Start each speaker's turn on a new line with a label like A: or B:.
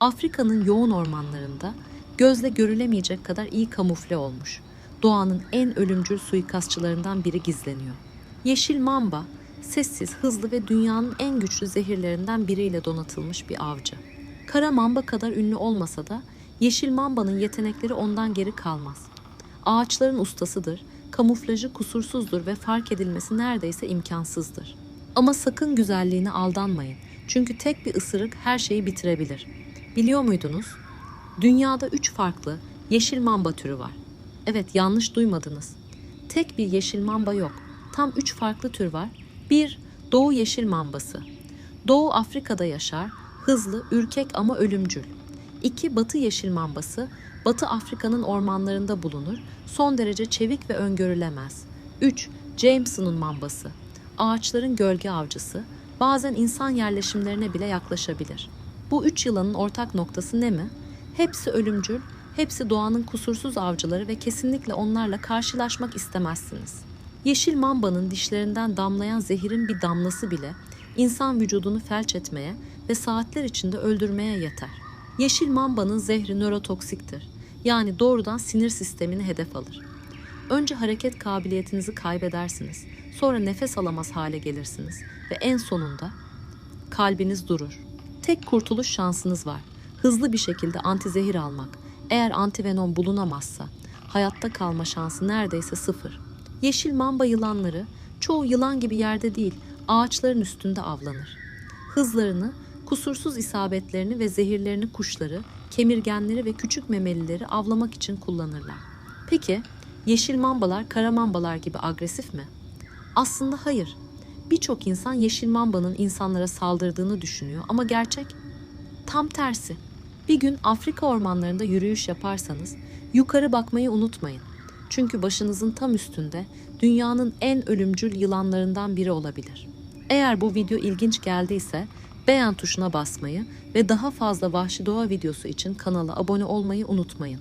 A: Afrika'nın yoğun ormanlarında gözle görülemeyecek kadar iyi kamufle olmuş. Doğanın en ölümcül suikastçılarından biri gizleniyor. Yeşil mamba, sessiz, hızlı ve dünyanın en güçlü zehirlerinden biriyle donatılmış bir avcı. Kara mamba kadar ünlü olmasa da yeşil mambanın yetenekleri ondan geri kalmaz. Ağaçların ustasıdır, kamuflajı kusursuzdur ve fark edilmesi neredeyse imkansızdır. Ama sakın güzelliğine aldanmayın. Çünkü tek bir ısırık her şeyi bitirebilir. Biliyor muydunuz? Dünyada üç farklı yeşil mamba türü var. Evet yanlış duymadınız. Tek bir yeşil mamba yok. Tam üç farklı tür var. Bir, Doğu yeşil mambası. Doğu Afrika'da yaşar, hızlı, ürkek ama ölümcül. İki, Batı yeşil mambası. Batı Afrika'nın ormanlarında bulunur. Son derece çevik ve öngörülemez. 3. Jameson'un mambası. Ağaçların gölge avcısı. Bazen insan yerleşimlerine bile yaklaşabilir. Bu üç yılanın ortak noktası ne mi? Hepsi ölümcül, hepsi doğanın kusursuz avcıları ve kesinlikle onlarla karşılaşmak istemezsiniz. Yeşil mambanın dişlerinden damlayan zehirin bir damlası bile insan vücudunu felç etmeye ve saatler içinde öldürmeye yeter. Yeşil mambanın zehri nörotoksiktir. Yani doğrudan sinir sistemini hedef alır. Önce hareket kabiliyetinizi kaybedersiniz. Sonra nefes alamaz hale gelirsiniz ve en sonunda kalbiniz durur. Tek kurtuluş şansınız var. Hızlı bir şekilde antizehir almak. Eğer antivenom bulunamazsa hayatta kalma şansı neredeyse sıfır. Yeşil mamba yılanları çoğu yılan gibi yerde değil, ağaçların üstünde avlanır. Hızlarını, kusursuz isabetlerini ve zehirlerini kuşları, kemirgenleri ve küçük memelileri avlamak için kullanırlar. Peki, yeşil mambalar kara mambalar gibi agresif mi? Aslında hayır. Birçok insan yeşil mambanın insanlara saldırdığını düşünüyor ama gerçek tam tersi. Bir gün Afrika ormanlarında yürüyüş yaparsanız yukarı bakmayı unutmayın. Çünkü başınızın tam üstünde dünyanın en ölümcül yılanlarından biri olabilir. Eğer bu video ilginç geldiyse beğen tuşuna basmayı ve daha fazla vahşi doğa videosu için kanala abone olmayı unutmayın.